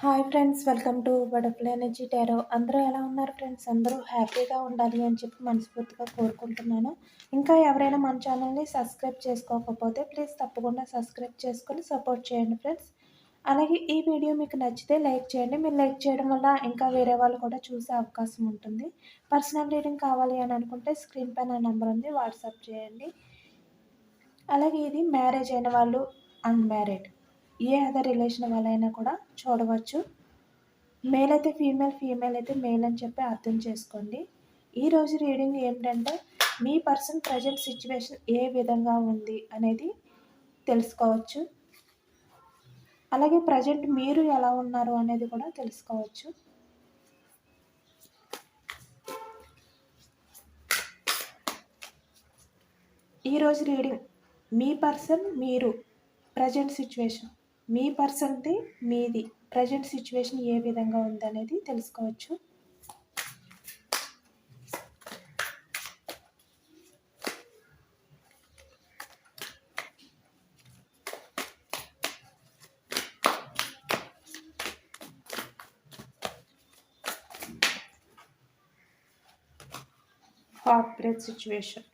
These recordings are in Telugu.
Hi friends welcome to Butterfly Energy Tarot. అందరూ ఎలా ఉన్నారు ఫ్రెండ్స్? అందరూ హ్యాపీగా ఉండాలి అని చెప్పి మనస్ఫూర్తిగా కోరుకుంటున్నాను. ఇంకా ఎవరైనా మన ఛానల్ని సబ్స్క్రైబ్ చేసుకోకపోతే ప్లీజ్ తప్పకుండా సబ్స్క్రైబ్ చేసుకొని సపోర్ట్ చేయండి ఫ్రెండ్స్. అలాగే ఈ వీడియో మీకు నచ్చితే లైక్ చేయండి. మీరు లైక్ చేయడం వల్ల ఇంకా వేరే వాళ్ళు కూడా చూసే అవకాశం ఉంటుంది. పర్సనల్ రీడింగ్ కావాలి అని అనుకుంటే స్క్రీన్ పైన నెంబర్ ఉంది వాట్సాప్ చేయండి. అలాగే ఇది మ్యారేజ్ అయిన వాళ్ళు అన్మ్యారీడ్. ఏ అదర్ రిలేషన్ వాళ్ళైనా కూడా చూడవచ్చు. మేల్ అయితే ఫీమేల్ ఫీమేల్ అయితే మేల్ అని చెప్పి అర్థం చేసుకోండి. ఈరోజు రీడింగ్ ఏంటంటే మీ పర్సన్ ప్రజెంట్ సిచ్యువేషన్ ఏ విధంగా ఉంది అనేది తెలుసుకోవచ్చు. అలాగే ప్రజెంట్ మీరు ఎలా ఉన్నారు అనేది కూడా తెలుసుకోవచ్చు. ఈరోజు రీడింగ్ మీ పర్సన్ మీరు ప్రజెంట్ సిచ్యువేషన్ మీ పర్సన్ది మీది ప్రజెంట్ సిచ్యువేషన్ ఏ విధంగా ఉందనేది తెలుసుకోవచ్చు. Heart break situation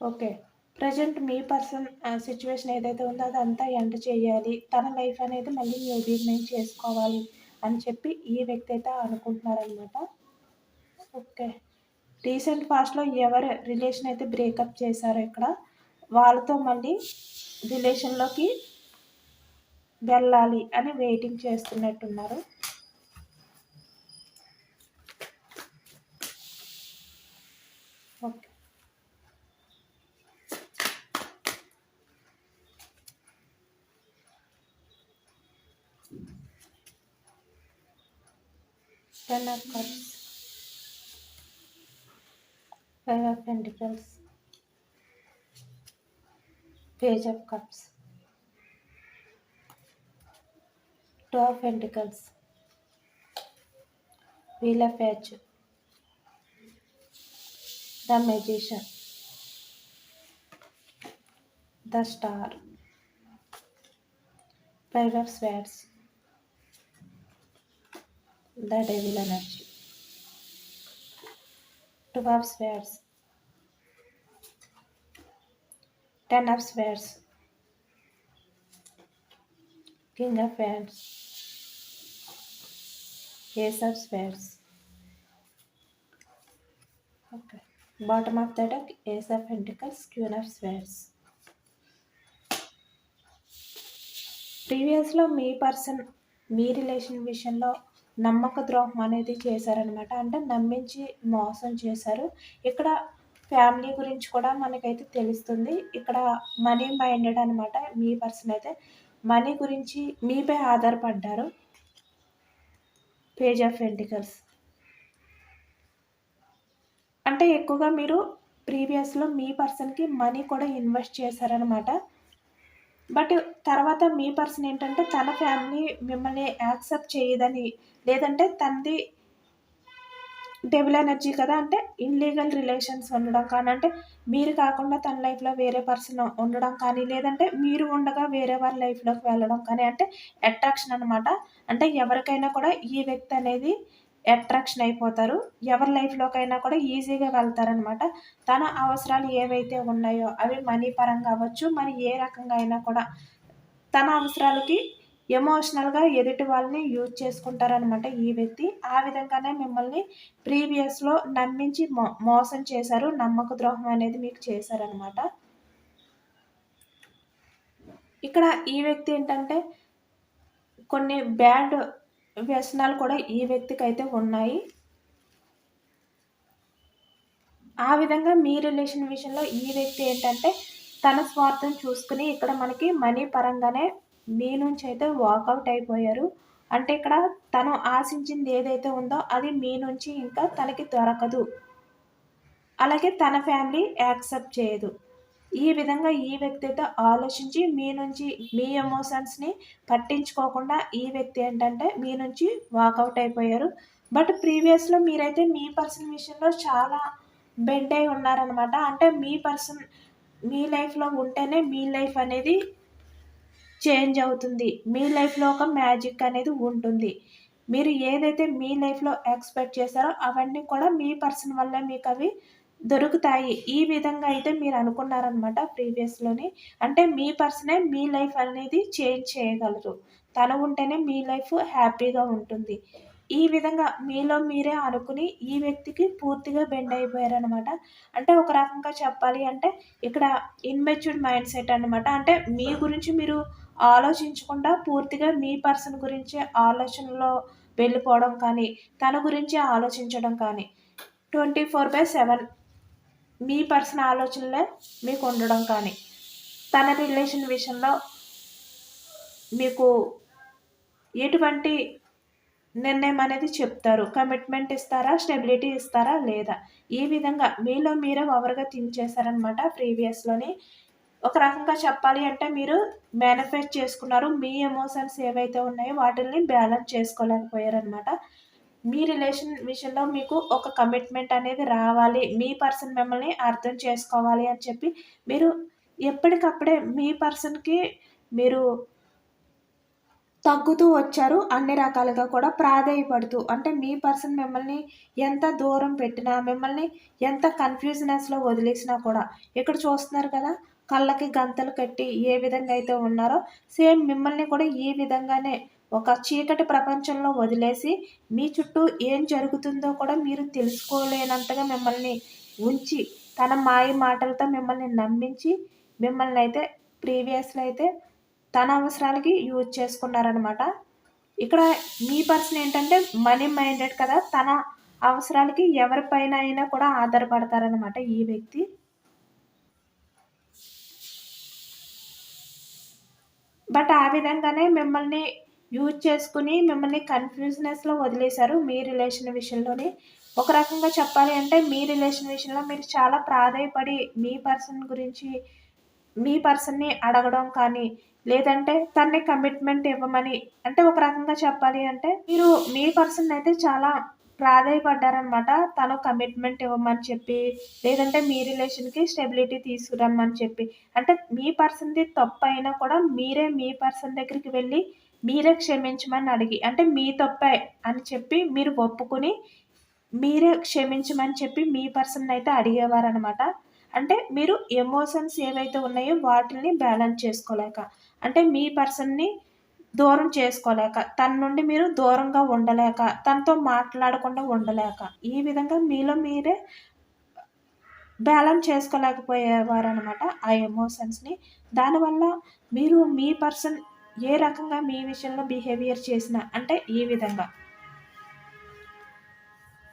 okay present మీ పర్సన్ సిచ్యువేషన్ ఏదైతే ఉందో అదంతా ఎండ్ చేయాలి. తన లైఫ్ అనేది మళ్ళీ న్యూ బిగినింగ్ చేసుకోవాలి అని చెప్పి ఈ వ్యక్తి అయితే అనుకుంటున్నారనమాట ఓకే. రీసెంట్ పాస్ట్లో ఎవరు రిలేషన్ అయితే బ్రేకప్ చేశారో ఇక్కడ వాళ్ళతో మళ్ళీ రిలేషన్లోకి వెళ్ళాలి అని waiting చేస్తున్నట్టున్నారు okay Ten of Cups, Five of Pentacles, Page of Cups, Two of Pentacles, Wheel of Edge, the Magician, the Star, Five of Swords, the devil energy. Two of swords. Ten of swords. King of wands. Ace of swords. Okay. Bottom of the deck, Ace of Pentacles, Queen of Swords. ప్రీవియస్లో మీ పర్సన్ మీ రిలేషన్ విషయంలో నమ్మక ద్రోహం అనేది చేశారనమాట అంటే నమ్మించి మోసం చేశారు. ఇక్కడ ఫ్యామిలీ గురించి కూడా మనకైతే తెలుస్తుంది. ఇక్కడ మనీ మైండెడ్ అనమాట మీ పర్సన్ అయితే మనీ గురించి మీపై ఆధారపడ్డారు. పేజ్ ఆఫ్ వెంటికల్స్ అంటే ఎక్కువగా మీరు ప్రీవియస్లో మీ పర్సన్కి మనీ కూడా ఇన్వెస్ట్ చేశారనమాట బట్ తర్వాత మీ పర్సన్ ఏంటంటే తన ఫ్యామిలీ మిమ్మల్ని యాక్సెప్ట్ చేయదని లేదంటే తనది డెబుల్ ఎనర్జీ కదా అంటే ఇన్లీగల్ రిలేషన్స్ ఉండడం కానీ అంటే మీరు కాకుండా తన లైఫ్లో వేరే పర్సన్ ఉండడం కానీ లేదంటే మీరు ఉండగా వేరే వారి లైఫ్లోకి వెళ్ళడం కానీ అంటే అట్రాక్షన్ అనమాట అంటే ఎవరికైనా కూడా ఈ వ్యక్తి అనేది అట్రాక్షన్ అయిపోతారు. ఎవరి లైఫ్లోకైనా కూడా ఈజీగా వెళ్తారనమాట తన అవసరాలు ఏవైతే ఉన్నాయో అవి మనీ పరంగా అవ్వచ్చు మరి ఏ రకంగా అయినా కూడా తన అవసరాలకి ఎమోషనల్గా ఎదుటి వాళ్ళని యూజ్ చేసుకుంటారనమాట ఈ వ్యక్తి. ఆ విధంగానే మిమ్మల్ని ప్రీవియస్లో నమ్మించి మో మోసం చేశారు నమ్మక ద్రోహం అనేది మీకు చేశారనమాట ఇక్కడ ఈ వ్యక్తి ఏంటంటే కొన్ని బ్యాడ్ వ్యసనాలు కూడా ఈ వ్యక్తికి అయితే ఉన్నాయి. ఆ విధంగా మీ రిలేషన్ విషయంలో ఈ వ్యక్తి ఏంటంటే తన స్వార్థం చూసుకుని ఇక్కడ మనకి మనీ పరంగానే మీ నుంచి అయితే వాకౌట్ అయిపోయారు. అంటే ఇక్కడ తను ఆశించింది ఏదైతే ఉందో అది మీ నుంచి ఇంకా తనకి దొరకదు. అలాగే తన ఫ్యామిలీ యాక్సెప్ట్ చేయదు. ఈ విధంగా ఈ వ్యక్తి అయితే ఆలోచించి మీ నుంచి మీ ఎమోషన్స్ని పట్టించుకోకుండా ఈ వ్యక్తి ఏంటంటే మీ నుంచి వాకౌట్ అయిపోయారు. బట్ ప్రీవియస్లో మీరైతే మీ పర్సన్ విషయంలో చాలా బెండ్ అయి ఉన్నారనమాట అంటే మీ పర్సన్ మీ లైఫ్లో ఉంటేనే మీ లైఫ్ అనేది చేంజ్ అవుతుంది. మీ లైఫ్లో ఒక మ్యాజిక్ అనేది ఉంటుంది. మీరు ఏదైతే మీ లైఫ్లో ఎక్స్పెక్ట్ చేశారో అవన్నీ కూడా మీ పర్సన్ వల్ల మీకు అవి దొరుకుతాయి. ఈ విధంగా అయితే మీరు అనుకున్నారనమాట ప్రీవియస్లోనే. అంటే మీ పర్సనే మీ లైఫ్ అనేది చేంజ్ చేయగలరు. తను ఉంటేనే మీ లైఫ్ హ్యాపీగా ఉంటుంది. ఈ విధంగా మీలో మీరే అనుకుని ఈ వ్యక్తికి పూర్తిగా బెండ్ అయిపోయారనమాట అంటే ఒక రకంగా చెప్పాలి అంటే ఇక్కడ ఇన్మెచ్యూర్డ్ మైండ్ సెట్ అనమాట అంటే మీ గురించి మీరు ఆలోచించకుండా పూర్తిగా మీ పర్సన్ గురించి ఆలోచనలో వెళ్ళిపోవడం కానీ తన గురించి ఆలోచించడం కానీ ట్వంటీ ఫోర్ బై సెవెన్ మీ పర్సన్ ఆలోచనలే మీకు ఉండడం కానీ తన రిలేషన్ విషయంలో మీకు ఎటువంటి నిర్ణయం అనేది చెప్తారు? కమిట్మెంట్ ఇస్తారా? స్టెబిలిటీ ఇస్తారా? లేదా? ఈ విధంగా మీలో మీరే ఓవర్గా థింక్ చేశారనమాట ప్రీవియస్లోని ఒక రకంగా చెప్పాలి అంటే మీరు మేనిఫెస్ట్ చేసుకున్నారు. మీ ఎమోషన్స్ ఏవైతే ఉన్నాయో వాటిని బ్యాలెన్స్ చేసుకోలేకపోయారనమాట మీ రిలేషన్ విషయంలో మీకు ఒక కమిట్మెంట్ అనేది రావాలి. మీ పర్సన్ మిమ్మల్ని అర్థం చేసుకోవాలి అని చెప్పి మీరు ఎప్పటికప్పుడే మీ పర్సన్కి మీరు తగ్గుతూ వచ్చారు. అన్ని రకాలుగా కూడా ప్రాధాయపడుతూ అంటే మీ పర్సన్ మిమ్మల్ని ఎంత దూరం పెట్టినా మిమ్మల్ని ఎంత కన్ఫ్యూజనెస్లో వదిలేసినా కూడా ఇక్కడ చూస్తున్నారు కదా కళ్ళకి గంతలు కట్టి ఏ విధంగా అయితే ఉన్నారో సేమ్ మిమ్మల్ని కూడా ఈ విధంగానే ఒక చీకటి ప్రపంచంలో వదిలేసి మీ చుట్టూ ఏం జరుగుతుందో కూడా మీరు తెలుసుకోలేనంతగా మిమ్మల్ని ఉంచి తన మాయ మాటలతో మిమ్మల్ని నమ్మించి మిమ్మల్ని అయితే ప్రీవియస్లో అయితే తన అవసరాలకి యూజ్ చేసుకున్నారనమాట ఇక్కడ మీ పర్సన్ ఏంటంటే మనీ మైండెడ్ కదా తన అవసరాలకి ఎవరిపైన అయినా కూడా ఆధారపడతారనమాట ఈ వ్యక్తి. బట్ ఆ విధంగానే మిమ్మల్ని యూజ్ చేసుకుని మిమ్మల్ని కన్ఫ్యూజ్నెస్లో వదిలేశారు మీ రిలేషన్ విషయంలోనే. ఒక రకంగా చెప్పాలి అంటే మీ రిలేషన్ విషయంలో మీరు చాలా ప్రాధాయపడి మీ పర్సన్ గురించి మీ పర్సన్ని అడగడం కానీ లేదంటే తన్ని కమిట్మెంట్ ఇవ్వమని అంటే ఒక రకంగా చెప్పాలి అంటే మీరు మీ పర్సన్ అయితే చాలా ప్రాధాయపడ్డారనమాట. తను కమిట్మెంట్ ఇవ్వమని చెప్పి లేదంటే మీ రిలేషన్కి స్టెబిలిటీ తీసుకురమ్మని చెప్పి. అంటే మీ పర్సన్ది తప్పు అయినా కూడా మీరే మీ పర్సన్ దగ్గరికి వెళ్ళి మీరే క్షమించమని అడిగి అంటే మీ తప్పే అని చెప్పి మీరు ఒప్పుకొని మీరే క్షమించమని చెప్పి మీ పర్సన్ అయితే అడిగేవారనమాట అంటే మీరు ఎమోషన్స్ ఏవైతే ఉన్నాయో వాటిని బ్యాలెన్స్ చేసుకోలేక అంటే మీ పర్సన్ని దూరం చేసుకోలేక తన నుండి మీరు దూరంగా ఉండలేక తనతో మాట్లాడకుండా ఉండలేక ఈ విధంగా మీలో మీరే బ్యాలెన్స్ చేసుకోలేకపోయేవారు అనమాట ఆ ఎమోషన్స్ని దానివల్ల మీరు మీ పర్సన్ ఏ రకంగా మీ విషయంలో బిహేవియర్ చేసినా అంటే ఈ విధంగా.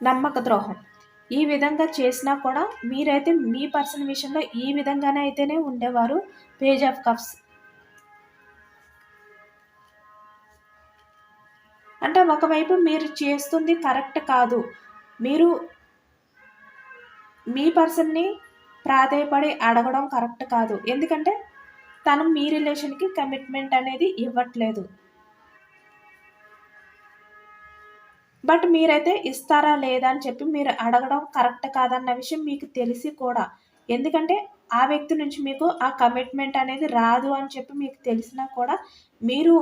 నమ్మక ద్రోహం. ఈ విధంగా చేసినా కూడా మీరైతే మీ పర్సన్ విషయంలో ఈ విధంగానే అయితేనే ఉండేవారు. పేజ్ ఆఫ్ కప్స్ అంటే ఒకవైపు మీరు చేస్తుంది కరెక్ట్ కాదు. మీరు మీ పర్సన్ని ప్రాధాయపడి అడగడం కరెక్ట్ కాదు. ఎందుకంటే తను మీ రిలేషన్కి కమిట్మెంట్ అనేది ఇవ్వట్లేదు. బట్ మీరైతే ఇస్తారా లేదా అని చెప్పి మీరు అడగడం కరెక్ట్ కాదన్న విషయం మీకు తెలిసి కూడా. ఎందుకంటే ఆ వ్యక్తి నుంచి మీకు ఆ కమిట్మెంట్ అనేది రాదు అని చెప్పి మీకు తెలిసినా కూడా మీరు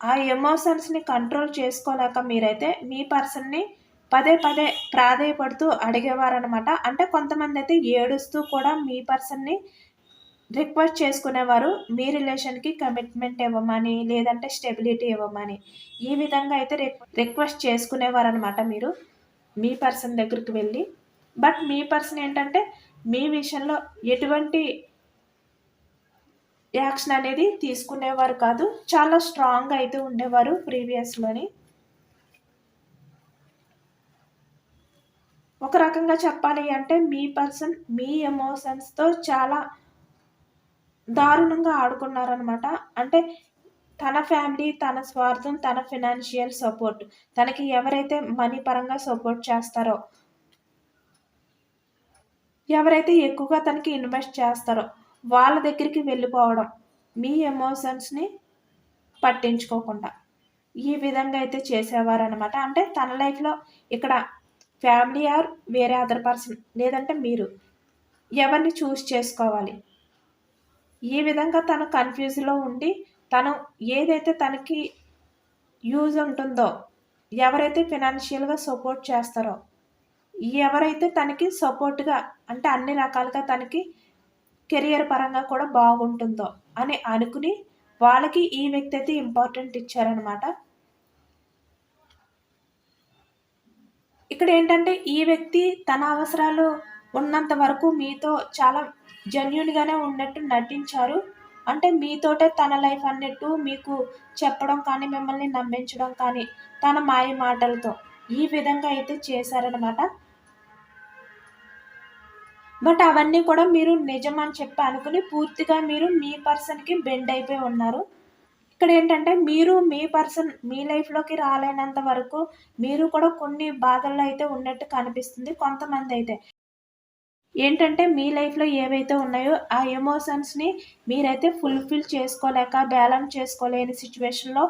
ఆ ఎమోషన్స్ని కంట్రోల్ చేసుకోలేక మీరైతే మీ పర్సన్ని పదే పదే ప్రాధాయపడుతూ అడిగేవారనమాట అంటే కొంతమంది అయితే ఏడుస్తూ కూడా మీ పర్సన్ని రిక్వెస్ట్ చేసుకునేవారు మీ రిలేషన్కి కమిట్మెంట్ ఇవ్వమని లేదంటే స్టెబిలిటీ ఇవ్వమని. ఈ విధంగా అయితే రిక్వెస్ట్ చేసుకునేవారు అనమాట మీరు మీ పర్సన్ దగ్గరికి వెళ్ళి. బట్ మీ పర్సన్ ఏంటంటే మీ విషయంలో ఎటువంటి యాక్షన్ అనేది తీసుకునేవారు కాదు చాలా స్ట్రాంగ్ అయితే ఉండేవారు ప్రీవియస్లోని. ఒక రకంగా చెప్పాలి అంటే మీ పర్సన్ మీ ఎమోషన్స్తో చాలా దారుణంగా ఆడుకున్నారనమాట అంటే తన ఫ్యామిలీ తన స్వార్థం తన ఫినాన్షియల్ సపోర్ట్. తనకి ఎవరైతే మనీ పరంగా సపోర్ట్ చేస్తారో ఎవరైతే ఎక్కువగా తనకి ఇన్వెస్ట్ చేస్తారో వాళ్ళ దగ్గరికి వెళ్ళిపోవడం మీ ఎమోషన్స్ని పట్టించుకోకుండా ఈ విధంగా అయితే చేసేవారు అనమాట అంటే తన లైఫ్లో ఇక్కడ ఫ్యామిలీ ఆర్ వేరే అదర్ పర్సన్ లేదంటే మీరు ఎవరిని చూస్ చేసుకోవాలి? ఈ విధంగా తను కన్ఫ్యూజ్లో ఉండి తను ఏదైతే తనకి యూజ్ ఉంటుందో ఎవరైతే ఫినాన్షియల్గా సపోర్ట్ చేస్తారో ఎవరైతే తనకి సపోర్ట్గా అంటే అన్ని రకాలుగా తనకి కెరియర్ పరంగా కూడా బాగుంటుందో అని అనుకుని వాళ్ళకి ఈ వ్యక్తి అయితే ఇంపార్టెంట్ ఇచ్చారనమాట ఇక్కడ ఏంటంటే ఈ వ్యక్తి తన అవసరాలు ఉన్నంత వరకు మీతో చాలా జెన్యున్గానే ఉన్నట్టు నటించారు. అంటే మీతోటే తన లైఫ్ అన్నట్టు మీకు చెప్పడం కానీ మిమ్మల్ని నమ్మించడం కానీ తన మాయ మాటలతో ఈ విధంగా అయితే చేశారనమాట బట్ అవన్నీ కూడా మీరు నిజం అని చెప్పి అనుకుని పూర్తిగా మీరు మీ పర్సన్కి బెండ్ అయిపోయి ఉన్నారు. ఇక్కడ ఏంటంటే మీరు మీ పర్సన్ మీ లైఫ్లోకి రాలేనంత వరకు మీరు కూడా కొన్ని బాధల్లో అయితే ఉన్నట్టు కనిపిస్తుంది కొంతమంది అయితే. ఏంటంటే మీ లైఫ్లో ఏవైతే ఉన్నాయో ఆ ఎమోషన్స్ని మీరైతే ఫుల్ఫిల్ చేసుకోలేక బ్యాలెన్స్ చేసుకోలేని సిచ్యువేషన్లో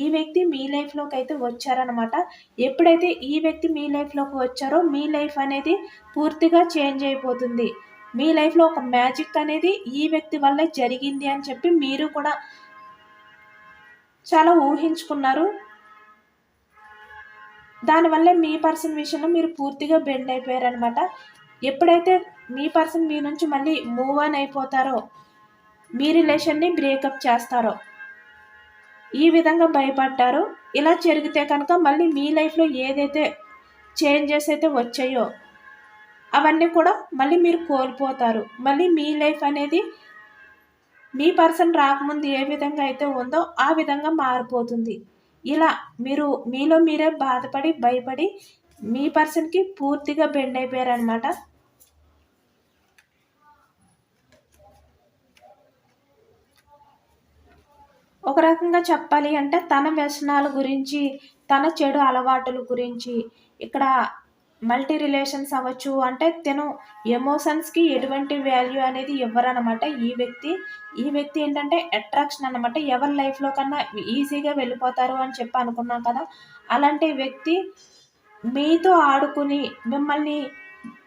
ఈ వ్యక్తి మీ లైఫ్లోకి అయితే వచ్చారనమాట ఎప్పుడైతే ఈ వ్యక్తి మీ లైఫ్లోకి వచ్చారో మీ లైఫ్ అనేది పూర్తిగా చేంజ్ అయిపోతుంది. మీ లైఫ్లో ఒక మ్యాజిక్ అనేది ఈ వ్యక్తి వల్లే జరిగింది అని చెప్పి మీరు కూడా చాలా ఊహించుకున్నారు. దానివల్ల మీ పర్సన్ విషయంలో మీరు పూర్తిగా బెండ్ అయిపోయారనమాట ఎప్పుడైతే మీ పర్సన్ మీ నుంచి మళ్ళీ మూవ్ ఆన్ అయిపోతారో మీ రిలేషన్ని బ్రేకప్ చేస్తారో ఈ విధంగా భయపడ్డారు ఇలా జరిగితే కనుక మళ్ళీ మీ లైఫ్లో ఏదైతే చేంజెస్ అయితే వచ్చాయో అవన్నీ కూడా మళ్ళీ మీరు కోల్పోతారు. మళ్ళీ మీ లైఫ్ అనేది మీ పర్సన్ రాకముందు ఏ విధంగా అయితే ఉందో ఆ విధంగా మారిపోతుంది. ఇలా మీరు మీలో మీరే బాధపడి భయపడి మీ పర్సన్కి పూర్తిగా బెండ్ అయిపోయారనమాట ఒక రకంగా చెప్పాలి అంటే తన వ్యసనాల గురించి తన చెడు అలవాటుల గురించి. ఇక్కడ మల్టీ రిలేషన్స్ అవ్వచ్చు అంటే తను. ఎమోషన్స్కి ఎటువంటి వాల్యూ అనేది ఇవ్వరనమాట ఈ వ్యక్తి. ఈ వ్యక్తి ఏంటంటే అట్రాక్షన్ అనమాట ఎవరి లైఫ్లో కన్నా ఈజీగా వెళ్ళిపోతారు అని చెప్పి అనుకున్నాం కదా. అలాంటి వ్యక్తి మీతో ఆడుకుని మిమ్మల్ని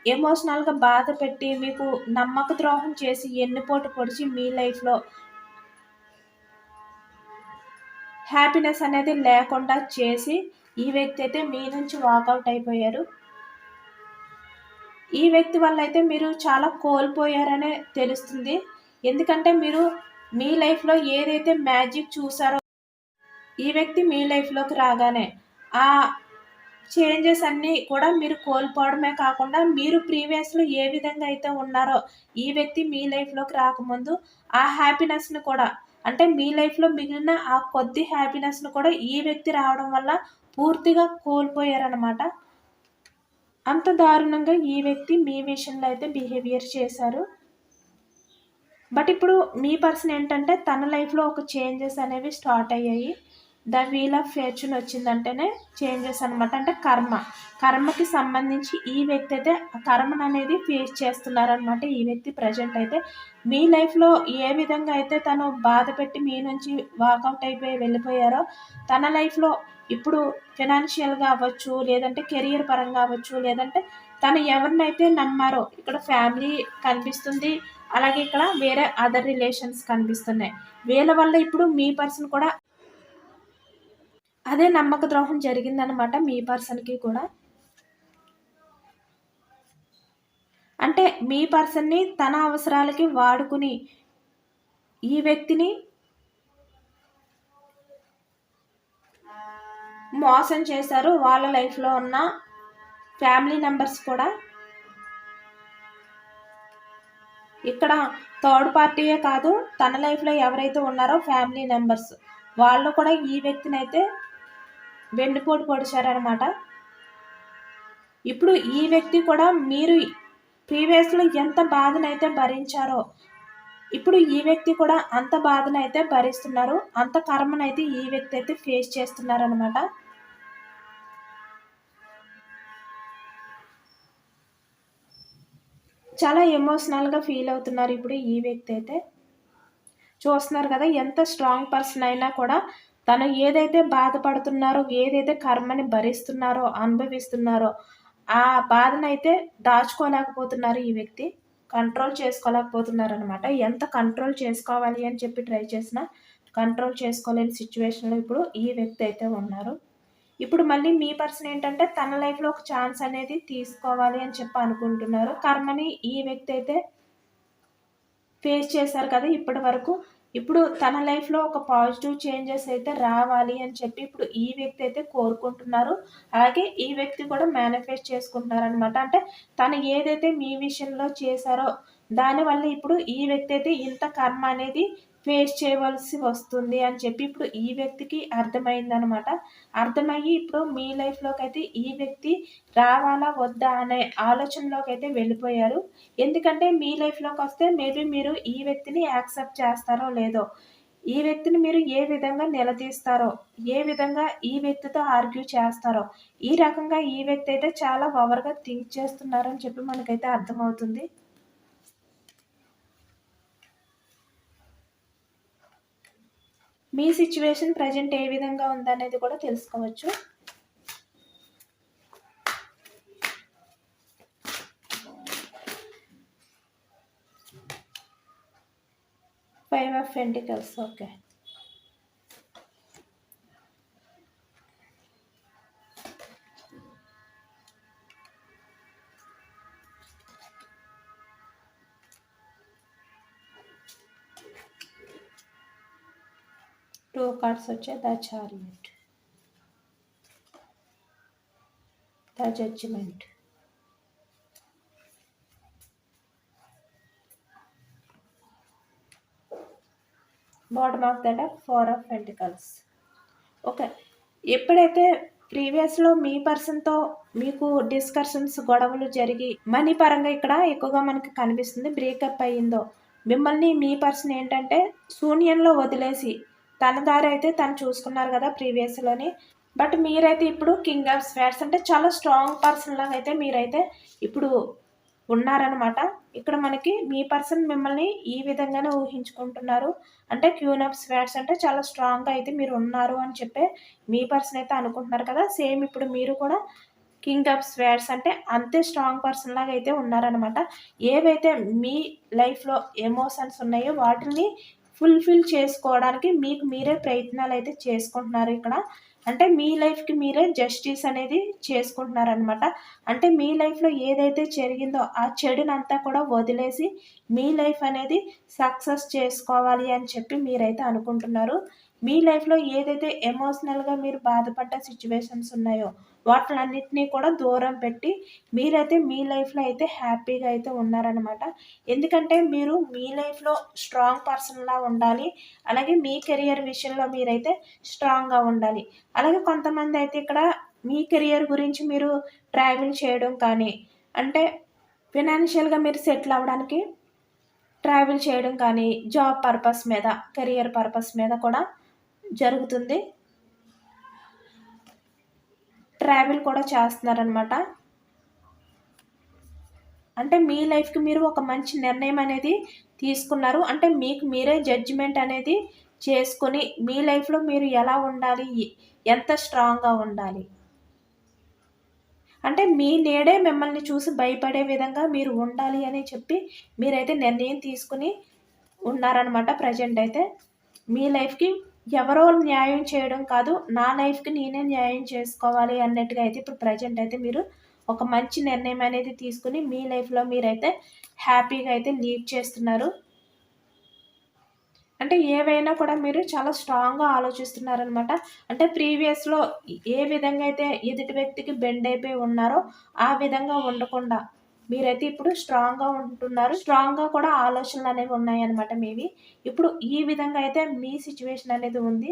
ఎమోషనల్గా బాధ పెట్టి మీకు నమ్మక ద్రోహం చేసి ఎన్నిపోటు పొడిచి మీ లైఫ్లో హ్యాపీనెస్ అనేది లేకుండా చేసి ఈ వ్యక్తి అయితే మీ నుంచి వాకౌట్ అయిపోయారు. ఈ వ్యక్తి వల్ల అయితే మీరు చాలా కోల్పోయారనే తెలుస్తుంది. ఎందుకంటే మీరు మీ లైఫ్లో ఏదైతే మ్యాజిక్ చూసారో ఈ వ్యక్తి మీ లైఫ్లోకి రాగానే ఆ చేంజెస్ అన్నీ కూడా మీరు కోల్పోవడమే కాకుండా మీరు ప్రీవియస్లో ఏ విధంగా అయితే ఉన్నారో ఈ వ్యక్తి మీ లైఫ్లోకి రాకముందు ఆ హ్యాపీనెస్ని కూడా అంటే మీ లైఫ్లో మిగిలిన ఆ కొద్ది హ్యాపీనెస్ను కూడా ఈ వ్యక్తి రావడం వల్ల పూర్తిగా కోల్పోయారనమాట అంత దారుణంగా ఈ వ్యక్తి మీ విషయంలో అయితే బిహేవియర్ చేశారు. బట్ ఇప్పుడు మీ పర్సన్ ఏంటంటే తన లైఫ్లో ఒక చేంజెస్ అనేవి స్టార్ట్ అయ్యాయి. ద వీల్ ఆఫ్ ఫేర్చున్ వచ్చిందంటేనే చేంజెస్ అనమాట అంటే కర్మ. కర్మకి సంబంధించి ఈ వ్యక్తి అయితే కర్మను అనేది ఫేస్ చేస్తున్నారనమాట ఈ వ్యక్తి ప్రజెంట్ అయితే. మీ లైఫ్లో ఏ విధంగా అయితే తను బాధ పెట్టి మీ నుంచి వాకౌట్ అయిపోయి వెళ్ళిపోయారో తన లైఫ్లో ఇప్పుడు ఫినాన్షియల్గా అవ్వచ్చు లేదంటే కెరియర్ పరంగా అవ్వచ్చు లేదంటే తను ఎవరినైతే నమ్మారో ఇక్కడ ఫ్యామిలీ కనిపిస్తుంది అలాగే ఇక్కడ వేరే అదర్ రిలేషన్స్ కనిపిస్తున్నాయి. వీళ్ళ వల్ల ఇప్పుడు మీ పర్సన్ కూడా అదే నమ్మక ద్రోహం జరిగిందనమాట మీ పర్సన్కి కూడా. అంటే మీ పర్సన్ని తన అవసరాలకి వాడుకుని ఈ వ్యక్తిని మోసం చేశారు వాళ్ళ లైఫ్లో ఉన్న ఫ్యామిలీ మెంబర్స్ కూడా. ఇక్కడ థర్డ్ పార్టీయే కాదు తన లైఫ్లో ఎవరైతే ఉన్నారో ఫ్యామిలీ మెంబర్స్ వాళ్ళు కూడా ఈ వ్యక్తిని అయితే వెండిపోటు పొడిచారనమాట. ఇప్పుడు ఈ వ్యక్తి కూడా మీరు ప్రీవియస్లో ఎంత బాధనైతే భరించారో ఇప్పుడు ఈ వ్యక్తి కూడా అంత బాధనైతే భరిస్తున్నారు అంత కర్మనైతే ఈ వ్యక్తి అయితే ఫేస్ చేస్తున్నారనమాట. చాలా ఎమోషనల్గా ఫీల్ అవుతున్నారు ఇప్పుడు ఈ వ్యక్తి అయితే. చూస్తున్నారు కదా ఎంత స్ట్రాంగ్ పర్సన్ అయినా కూడా తను ఏదైతే బాధపడుతున్నారో ఏదైతే కర్మని భరిస్తున్నారో అనుభవిస్తున్నారో ఆ బాధనైతే దాచుకోలేకపోతున్నారు ఈ వ్యక్తి. కంట్రోల్ చేసుకోలేకపోతున్నారు అనమాట ఎంత కంట్రోల్ చేసుకోవాలి అని చెప్పి ట్రై చేసినా కంట్రోల్ చేసుకోలేని సిచ్యువేషన్లో ఇప్పుడు ఈ వ్యక్తి అయితే ఉన్నారు. ఇప్పుడు మళ్ళీ మీ పర్సన్ ఏంటంటే తన లైఫ్లో ఒక ఛాన్స్ అనేది తీసుకోవాలి అని చెప్పి అనుకుంటున్నారు. కర్మని ఈ వ్యక్తి అయితే ఫేస్ చేశారు కదా ఇప్పటి వరకు. ఇప్పుడు తన లైఫ్లో ఒక పాజిటివ్ చేంజెస్ అయితే రావాలి అని చెప్పి ఇప్పుడు ఈ వ్యక్తి అయితే కోరుకుంటున్నారు. అలాగే ఈ వ్యక్తి కూడా మేనిఫెస్ట్ చేసుకుంటున్నారనమాట అంటే తను ఏదైతే మీ విషయంలో చేశారో దానివల్ల ఇప్పుడు ఈ వ్యక్తి అయితే ఇంత కర్మ అనేది ఫేస్ చేయవలసి వస్తుంది అని చెప్పి ఇప్పుడు ఈ వ్యక్తికి అర్థమైందనమాట. అర్థమయ్యి ఇప్పుడు మీ లైఫ్లోకి అయితే ఈ వ్యక్తి రావాలా వద్దా అనే ఆలోచనలోకి అయితే వెళ్ళిపోయారు. ఎందుకంటే మీ లైఫ్లోకి వస్తే మేబీ మీరు ఈ వ్యక్తిని యాక్సెప్ట్ చేస్తారో లేదో ఈ వ్యక్తిని మీరు ఏ విధంగా నిలదీస్తారో ఏ విధంగా ఈ వ్యక్తితో ఆర్గ్యూ చేస్తారో ఈ రకంగా ఈ వ్యక్తి అయితే చాలా ఓవర్గా థింక్ చేస్తున్నారని చెప్పి మనకైతే అర్థమవుతుంది. మీ సిచ్యువేషన్ ప్రజెంట్ ఏ విధంగా ఉందనేది కూడా తెలుసుకోవచ్చు. Five of pentacles okay two cards వచ్చే the chariot the judgement. Bottom of that four of pentacles okay ఎప్పుడైతే ప్రీవియస్లో మీ పర్సన్తో మీకు డిస్కషన్స్ గొడవలు జరిగి మనీ పరంగా ఇక్కడ ఎక్కువగా మనకి కనిపిస్తుంది బ్రేకప్ అయ్యిందో మిమ్మల్ని మీ పర్సన్ ఏంటంటే శూన్యంలో వదిలేసి తన దారి అయితే తను చూసుకున్నారు కదా ప్రీవియస్లోని బట్ మీరైతే ఇప్పుడు కింగ్ ఆఫ్ స్వేర్స్ అంటే చాలా స్ట్రాంగ్ పర్సన్ లాగా అయితే మీరైతే ఇప్పుడు ఉన్నారనమాట ఇక్కడ మనకి మీ పర్సన్ మిమ్మల్ని ఈ విధంగానే ఊహించుకుంటున్నారు. అంటే క్యూన్ ఆఫ్ స్వాట్స్ అంటే చాలా స్ట్రాంగ్గా అయితే మీరు ఉన్నారు అని చెప్పే మీ పర్సన్ అయితే అనుకుంటున్నారు కదా. సేమ్ ఇప్పుడు మీరు కూడా కింగ్ ఆఫ్ స్వాట్స్ అంటే అంతే స్ట్రాంగ్ పర్సన్ లాగా అయితే ఉన్నారనమాట ఏవైతే మీ లైఫ్లో ఎమోషన్స్ ఉన్నాయో వాటిని ఫుల్ఫిల్ చేసుకోవడానికి మీకు మీరే ప్రయత్నాలు అయితే చేసుకుంటున్నారు ఇక్కడ. అంటే మీ లైఫ్కి మీరే జస్టిస్ అనేది చేసుకుంటున్నారనమాట అంటే మీ లైఫ్లో ఏదైతే జరిగిందో ఆ చెడునంతా కూడా వదిలేసి మీ లైఫ్ అనేది సక్సెస్ చేసుకోవాలి అని చెప్పి మీరైతే అనుకుంటున్నారు. మీ లైఫ్లో ఏదైతే ఎమోషనల్గా మీరు బాధపడ్డ సిచ్యువేషన్స్ ఉన్నాయో వాటిలన్నింటినీ కూడా దూరం పెట్టి మీరైతే మీ లైఫ్లో అయితే హ్యాపీగా అయితే ఉన్నారనమాట ఎందుకంటే మీరు మీ లైఫ్లో స్ట్రాంగ్ పర్సన్లా ఉండాలి. అలాగే మీ కెరియర్ విషయంలో మీరైతే స్ట్రాంగ్గా ఉండాలి. అలాగే కొంతమంది అయితే ఇక్కడ మీ కెరియర్ గురించి మీరు ట్రావెల్ చేయడం కానీ అంటే ఫినాన్షియల్గా మీరు సెటిల్ అవ్వడానికి ట్రావెల్ చేయడం కానీ జాబ్ పర్పస్ మీద కెరియర్ పర్పస్ మీద కూడా జరుగుతుంది. ట్రావెల్ కూడా చేస్తున్నారనమాట అంటే మీ లైఫ్కి మీరు ఒక మంచి నిర్ణయం అనేది తీసుకున్నారు. అంటే మీకు మీరే జడ్జిమెంట్ అనేది చేసుకొని మీ లైఫ్లో మీరు ఎలా ఉండాలి? ఎంత స్ట్రాంగ్గా ఉండాలి? అంటే మీ నేడే మిమ్మల్ని చూసి భయపడే విధంగా మీరు ఉండాలి అని చెప్పి మీరైతే నిర్ణయం తీసుకుని ఉన్నారనమాట ప్రజెంట్ అయితే. మీ లైఫ్కి ఎవరో న్యాయం చేయడం కాదు నా లైఫ్కి నేనే న్యాయం చేసుకోవాలి అన్నట్టుగా అయితే ఇప్పుడు ప్రజెంట్ అయితే మీరు ఒక మంచి నిర్ణయం అనేది తీసుకుని మీ లైఫ్లో మీరైతే హ్యాపీగా అయితే లీడ్ చేస్తున్నారు. అంటే ఏవైనా కూడా మీరు చాలా స్ట్రాంగ్గా ఆలోచిస్తున్నారనమాట. అంటే ప్రీవియస్లో ఏ విధంగా అయితే ఎదుటి వ్యక్తికి బెండ్ అయిపోయి ఉన్నారో ఆ విధంగా ఉండకుండా మీరైతే ఇప్పుడు స్ట్రాంగ్గా ఉంటున్నారు. స్ట్రాంగ్గా కూడా ఆలోచనలు అనేవి ఉన్నాయన్నమాట మీవి ఇప్పుడు ఈ విధంగా అయితే మీ సిచ్యువేషన్ అనేది ఉంది.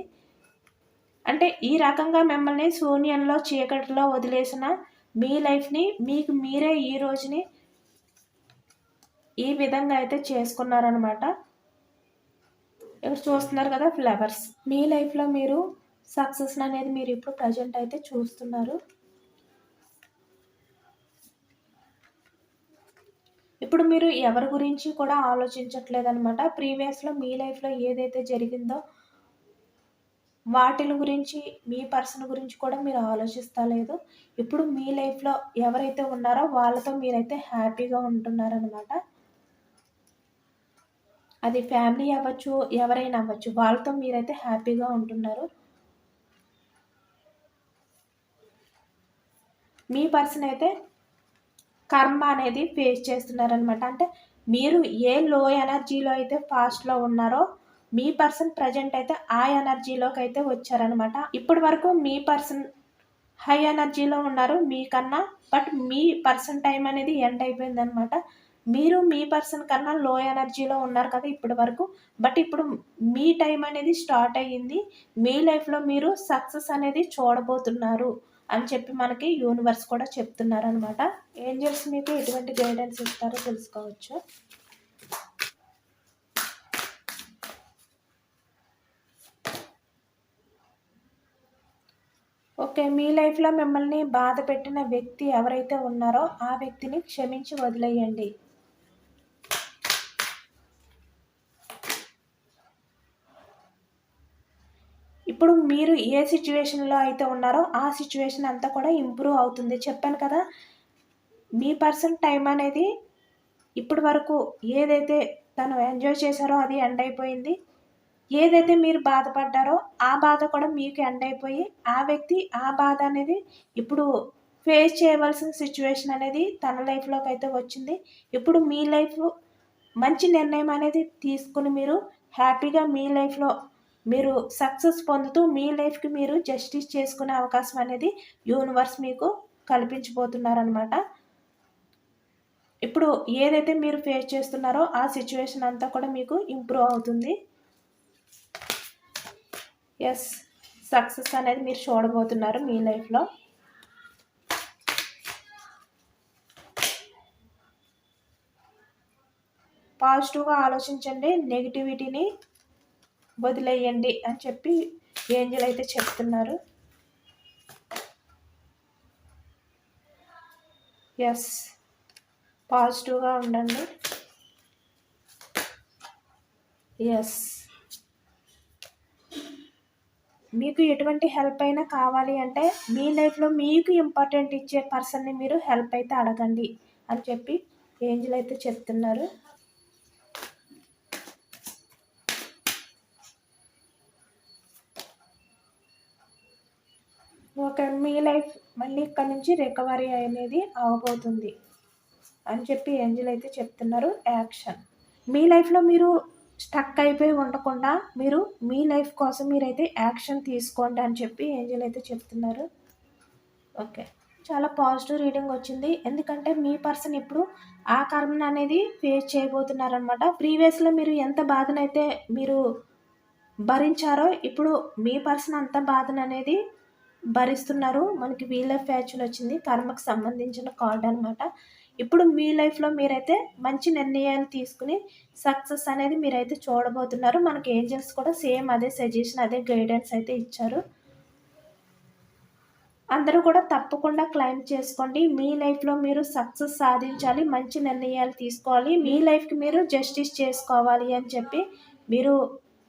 అంటే ఈ రకంగా మిమ్మల్ని శూన్యంలో చీకటిలో వదిలేసిన మీ లైఫ్ని మీకు మీరే ఈ రోజుని ఈ విధంగా అయితే చేసుకున్నారనమాట ఇక్కడ చూస్తున్నారు కదా ఫ్లవర్స్ మీ లైఫ్లో మీరు సక్సెస్ అనేది మీరు ఇప్పుడు ప్రజెంట్ అయితే చూస్తున్నారు. ఇప్పుడు మీరు ఎవరి గురించి కూడా ఆలోచించట్లేదనమాట ప్రీవియస్లో మీ లైఫ్లో ఏదైతే జరిగిందో వాటిల గురించి మీ పర్సన్ గురించి కూడా మీరు ఆలోచిస్తలేదు ఇప్పుడు మీ లైఫ్లో ఎవరైతే ఉన్నారో వాళ్ళతో మీరైతే హ్యాపీగా ఉంటున్నారనమాట అది ఫ్యామిలీ అవ్వచ్చు ఎవరైనా అవ్వచ్చు వాళ్ళతో మీరైతే హ్యాపీగా ఉంటున్నారు. మీ పర్సన్ అయితే కర్మ అనేది ఫేస్ చేస్తున్నారనమాట అంటే మీరు ఏ లో ఎనర్జీలో అయితే ఫాస్ట్లో ఉన్నారో మీ పర్సన్ ప్రజెంట్ అయితే ఆ ఎనర్జీలోకి అయితే వచ్చారనమాట ఇప్పటి వరకు మీ పర్సన్ హై ఎనర్జీలో ఉన్నారు మీకన్నా బట్ మీ పర్సన్ టైం అనేది ఎండ్ అయిపోయింది అనమాట మీరు మీ పర్సన్ కన్నా లో ఎనర్జీలో ఉన్నారు కదా ఇప్పటి వరకు బట్ ఇప్పుడు మీ టైం అనేది స్టార్ట్ అయ్యింది. మీ లైఫ్లో మీరు సక్సెస్ అనేది చూడబోతున్నారు. అని చెప్పి మనకి యూనివర్స్ కూడా చెప్తున్నారు అనమాట ఏంజల్స్ మీకు ఎటువంటి గైడెన్స్ ఇస్తారో తెలుసుకోవచ్చు. ఓకే మీ లైఫ్లో మిమ్మల్ని బాధ పెట్టిన వ్యక్తి ఎవరైతే ఉన్నారో ఆ వ్యక్తిని క్షమించి వదిలేయండి ఇప్పుడు మీరు ఏ సిచ్యువేషన్లో అయితే ఉన్నారో ఆ సిచ్యువేషన్ అంతా కూడా ఇంప్రూవ్ అవుతుంది. చెప్పాను కదా మీ పర్సన్ టైం అనేది ఇప్పటి వరకు ఏదైతే తను ఎంజాయ్ చేశారో అది ఎండ్ అయిపోయింది. ఏదైతే మీరు బాధపడ్డారో ఆ బాధ కూడా మీకు ఎండ్ అయిపోయి ఆ వ్యక్తి ఆ బాధ అనేది ఇప్పుడు ఫేస్ చేయవలసిన సిచ్యువేషన్ అనేది తన లైఫ్లోకి అయితే వచ్చింది. ఇప్పుడు మీ లైఫ్ మంచి నిర్ణయం అనేది తీసుకుని మీరు హ్యాపీగా మీ లైఫ్లో మీరు సక్సెస్ పొందుతూ మీ లైఫ్కి మీరు జస్టిస్ చేసుకునే అవకాశం అనేది యూనివర్స్ మీకు కల్పించబోతున్నారనమాట ఇప్పుడు ఏదైతే మీరు ఫేస్ చేస్తున్నారో ఆ సిచ్యువేషన్ అంతా కూడా మీకు ఇంప్రూవ్ అవుతుంది. ఎస్ సక్సెస్ అనేది మీరు చూడబోతున్నారు మీ లైఫ్లో పాజిటివ్గా ఆలోచించండి నెగిటివిటీని వదిలేయండి అని చెప్పి ఏంజల్ అయితే చెప్తున్నారు. ఎస్ పాజిటివ్గా ఉండండి. ఎస్ మీకు ఎటువంటి హెల్ప్ అయినా కావాలి అంటే మీ లైఫ్లో మీకు ఇంపార్టెంట్ ఇచ్చే పర్సన్ని మీరు హెల్ప్ అయితే అడగండి అని చెప్పి ఏంజల్ అయితే చెప్తున్నారు ఒక మీ లైఫ్ మళ్ళీ ఇక్కడ నుంచి రికవరీ అనేది అవబోతుంది అని చెప్పి ఏంజిల్ అయితే చెప్తున్నారు. యాక్షన్. మీ లైఫ్లో మీరు స్టక్ అయిపోయి ఉండకుండా మీరు మీ లైఫ్ కోసం మీరైతే యాక్షన్ తీసుకోండి అని చెప్పి ఏంజిల్ అయితే చెప్తున్నారు. ఓకే. చాలా పాజిటివ్ రీడింగ్ వచ్చింది. ఎందుకంటే మీ పర్సన్ ఇప్పుడు ఆ కర్మను అనేది ఫేస్ చేయబోతున్నారనమాట ప్రీవియస్లో మీరు ఎంత బాధనైతే మీరు భరించారో ఇప్పుడు మీ పర్సన్ అంత బాధను అనేది భరిస్తున్నారు. మనకి వీ లైఫ్ ఫ్యాచర్ వచ్చింది. కర్మకు సంబంధించిన కార్డ్ అనమాట ఇప్పుడు మీ లైఫ్లో మీరైతే మంచి నిర్ణయాలు తీసుకుని సక్సెస్ అనేది మీరైతే చూడబోతున్నారు. మనకి ఏంజల్స్ కూడా సేమ్ అదే సజెషన్ అదే గైడెన్స్ అయితే ఇచ్చారు. అందరూ కూడా తప్పకుండా క్లైమ్ చేసుకోండి. మీ లైఫ్లో మీరు సక్సెస్ సాధించాలి మంచి నిర్ణయాలు తీసుకోవాలి. మీ లైఫ్కి మీరు జస్టిస్ చేసుకోవాలి అని చెప్పి మీరు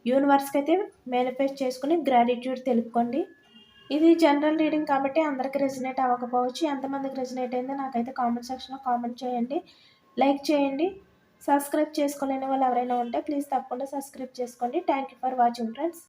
యూనివర్స్కి అయితే మేనిఫెస్ట్ చేసుకుని గ్రాటిట్యూడ్ తెలుపుకోండి. ఇది జనరల్ రీడింగ్ కాబట్టి అందరికి రెజినేట్ అవ్వకపోవచ్చు. ఎంతమందికి రెజినేట్ అయిందో నాకైతే కామెంట్ సెక్షన్లో కామెంట్ చేయండి. లైక్ చేయండి. సబ్స్క్రైబ్ చేసుకోలేని వాళ్ళు ఎవరైనా ఉంటే ప్లీజ్ తప్పకుండా సబ్స్క్రైబ్ చేసుకోండి. Thank you for watching friends